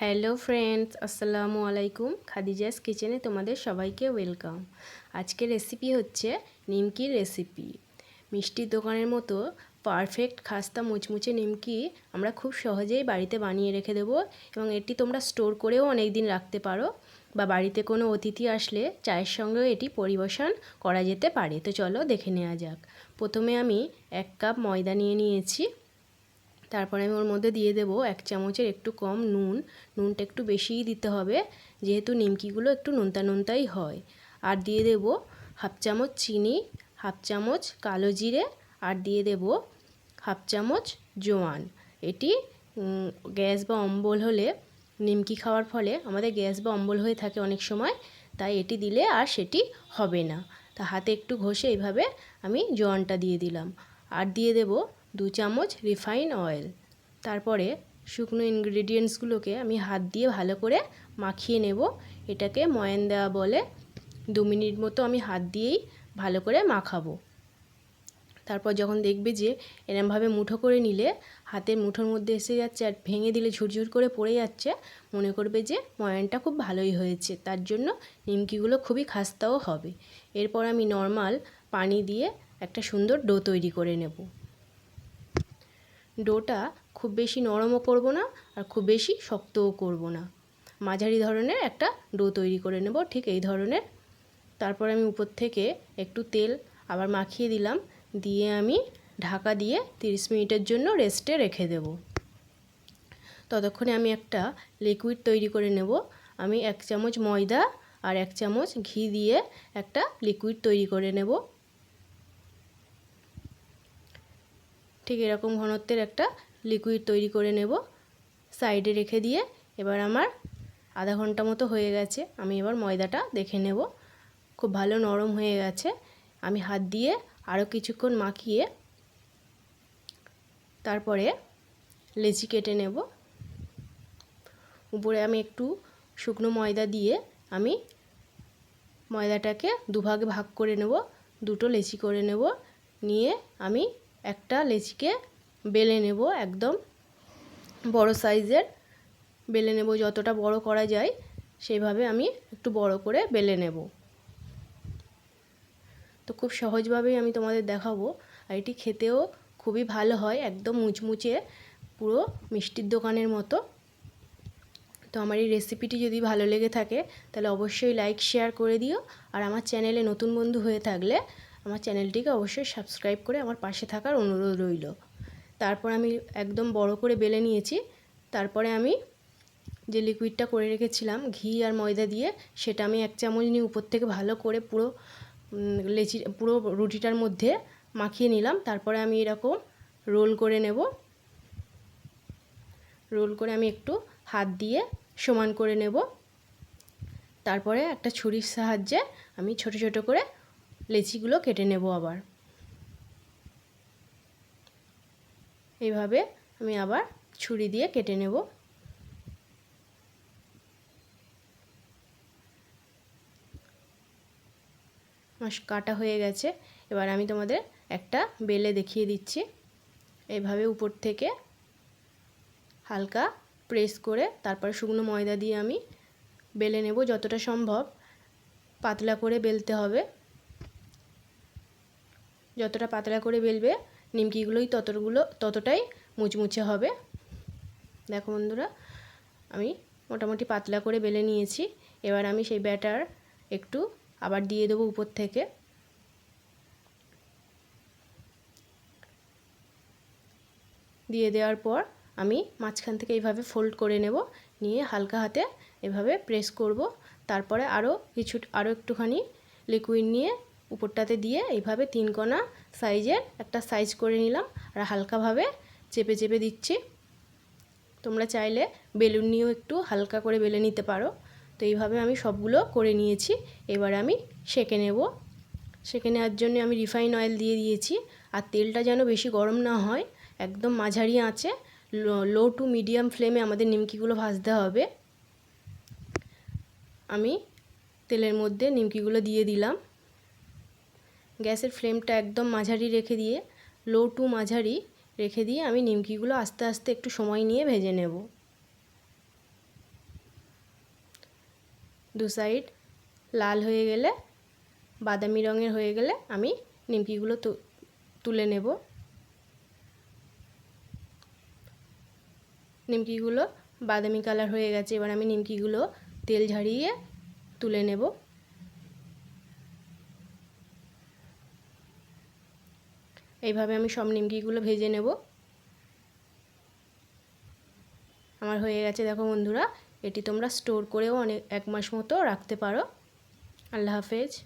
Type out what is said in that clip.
Hello friends, আসসালামু আলাইকুম। খাদিজাস কিচেনে তোমাদের সবাইকে ওয়েলকাম। আজকের রেসিপি হচ্ছে নিমকির রেসিপি। মিষ্টির দোকানের মতো পারফেক্ট খাস্তা মুচমুচে নিমকি আমরা খুব সহজেই বাড়িতে বানিয়ে রেখে দেবো এবং এটি তোমরা স্টোর করেও অনেক দিন রাখতে পারো বা বাড়িতে কোনো অতিথি আসলে চায়ের সঙ্গেও এটি পরিবেশন করা যেতে পারে। তো চলো দেখে নেওয়া যাক। প্রথমে আমি এক কাপ ময়দা নিয়ে নিয়েছি। তারপরে আমি ওর মধ্যে দিয়ে দেবো এক চামচের একটু কম নুন। নুনটা একটু বেশিই দিতে হবে, যেহেতু নিমকিগুলো একটু নোনতা নোনতাই হয়। আর দিয়ে দেব হাফ চামচ চিনি, হাফ চামচ কালো জিরে, আর দিয়ে দেব হাফ চামচ জোয়ান। এটি গ্যাস বা অম্বল হলে, নিমকি খাওয়ার ফলে আমাদের গ্যাস বা অম্বল হয়ে থাকে অনেক সময়, তাই এটি দিলে আর সেটি হবে না। তা হাতে একটু ঘষে এইভাবে আমি জোয়ানটা দিয়ে দিলাম। আর দিয়ে দেব দু চামচ রিফাইন অয়েল। তারপরে শুকনো ইনগ্রিডিয়েন্টসগুলোকে আমি হাত দিয়ে ভালো করে মাখিয়ে নেব। এটাকে ময়ান দেওয়া বলে দু মিনিট মতো আমি হাত দিয়েই ভালো করে মাখাবো। তারপর যখন দেখবে যে এরমভাবে মুঠো করে নিলে, হাতের মুঠোর মধ্যে এসে যাচ্ছে আর ভেঙে দিলে ঝুরঝুর করে পড়ে যাচ্ছে, মনে করবে যে ময়ানটা খুব ভালোই হয়েছে। তার জন্য নিমকিগুলো খুবই খাস্তাও হবে। এরপর আমি নর্মাল পানি দিয়ে একটা সুন্দর ডো তৈরি করে নেব। ডোটা খুব বেশি নরমও করব না আর খুব বেশি শক্তও করব না। মাঝারি ধরনের একটা ডো তৈরি করে নেব, ঠিক এই ধরনের। তারপর আমি উপর থেকে একটু তেল আবার মাখিয়ে দিলাম, দিয়ে আমি ঢাকা দিয়ে 30 মিনিটের জন্য রেস্টে রেখে দেব। ততক্ষণে আমি একটা লিকুইড তৈরি করে নেব। আমি এক চামচ ময়দা আর এক চামচ ঘি দিয়ে একটা লিকুইড তৈরি করে নেব। ঠিক এরকম ঘনত্বের একটা লিকুইড তৈরি করে নেব। সাইডে রেখে দিয়ে এবার আমার আধা ঘণ্টা মতো হয়ে গেছে। আমি এবার ময়দাটা দেখে নেব। খুব ভালো নরম হয়ে গেছে। আমি হাত দিয়ে আরও কিছুক্ষণ মাখিয়ে তারপরে লেচি কেটে নেব। উপরে আমি একটু শুকনো ময়দা দিয়ে আমি ময়দাটাকে দুভাগে ভাগ করে নেব। দুটো লেচি করে নেব। নিয়ে আমি একটা লেচিকে বেলে নেব একদম। বড় সাইজের বেলে নেব, যতটা বড় করা যায় সেইভাবে আমি একটু বড় করে বেলে নেব। তো খুব সহজভাবেই আমি তোমাদের দেখাবো। আর এটি খেতেও খুবই ভালো হয়, একদম মুচমুচে, পুরো মিষ্টির দোকানের মতো। তো আমার এই রেসিপিটি যদি ভালো লেগে থাকে, তাহলে অবশ্যই লাইক, শেয়ার করে দিও। আর আমার চ্যানেলে নতুন বন্ধু হয়ে থাকলে আমার চ্যানেলটিকে অবশ্যই সাবস্ক্রাইব করে আমার পাশে থাকার অনুরোধ রইল। তারপর আমি একদম বড় করে বেলে নিয়েছি। তারপরে আমি যে লিকুইডটা করে রেখেছিলাম, ঘি আর ময়দা দিয়ে, সেটা আমি এক চামচ নিয়ে উপর থেকে ভালো করে পুরো লেচি, পুরো রুটিটার মধ্যে মাখিয়ে নিলাম। তারপরে আমি এরকম রোল করে নেব। রোল করে আমি একটু হাত দিয়ে সমান করে নেব। তারপরে একটা ছুরির সাহায্যে আমি ছোট ছোট করে লেচিগুলো কেটে নেব আবার। এইভাবে আমি আবার ছুরি দিয়ে কেটে নেব। মাস কাটা হয়ে গেছে। এবার আমি তোমাদের একটা বেলে দেখিয়ে দিচ্ছি। এইভাবে উপর থেকে হালকা প্রেস করে তারপর শুকনো ময়দা দিয়ে আমি বেলে নেব যতটা সম্ভব। পাতলা করে বেলতে হবে। যতটা পাতলা করে বেলবে, নিমকিগুলোই ততগুলো, ততটাই মুচমুচে হবে। দেখো বন্ধুরা, আমি মোটামুটি পাতলা করে বেলে নিয়েছি। এবার আমি সেই ব্যাটার একটু আবার দিয়ে দেবো উপর থেকে। দিয়ে দেওয়ার পর আমি মাঝখান থেকে এইভাবে ফোল্ড করে নেব, নিয়ে হালকা হাতে এভাবে প্রেস করব। তারপরে আরও কিছু আরও একটুখানি লিকুইড নিয়ে উপরটাতে দিয়ে এইভাবে তিন কোনা সাইজের একটা সাইজ করে নিলাম আর হালকাভাবে চেপে চেপে দিচ্ছি। তোমরা চাইলে বেলুন নিয়েও একটু হালকা করে বেলে নিতে পারো। তো এইভাবে আমি সবগুলো করে নিয়েছি। এবার আমি সেঁকে নেব। সেঁকে নেওয়ার জন্য আমি রিফাইন অয়েল দিয়ে দিয়েছি। আর তেলটা যেন বেশি গরম না হয়, একদম মাঝারি আঁচে লো টু মিডিয়াম ফ্লেমে আমাদের নিমকিগুলো ভাজতে হবে। আমি তেলের মধ্যে নিমকিগুলো দিয়ে দিলাম। গ্যাসের ফ্লেমটা একদম মাঝারি রেখে দিয়ে লো টু মাঝারি রেখে দিয়ে আমি নিমকিগুলো আস্তে আস্তে একটু সময় নিয়ে ভেজে নেব। দু সাইড লাল হয়ে গেলে, বাদামি রঙের হয়ে গেলে আমি নিমকিগুলো তুলে নেব। নিমকিগুলো বাদামি কালার হয়ে গেছে, এবার আমি নিমকিগুলো তেল ঝারিয়ে তুলে নেব। এইভাবে আমি সব নিমকিগুলো ভেজে নেব। আমার হয়ে গেছে দেখো বন্ধুরা, এটি তোমরা স্টোর করেও অনেক, এক মাস মতো রাখতে পারো। আল্লাহ হাফেজ।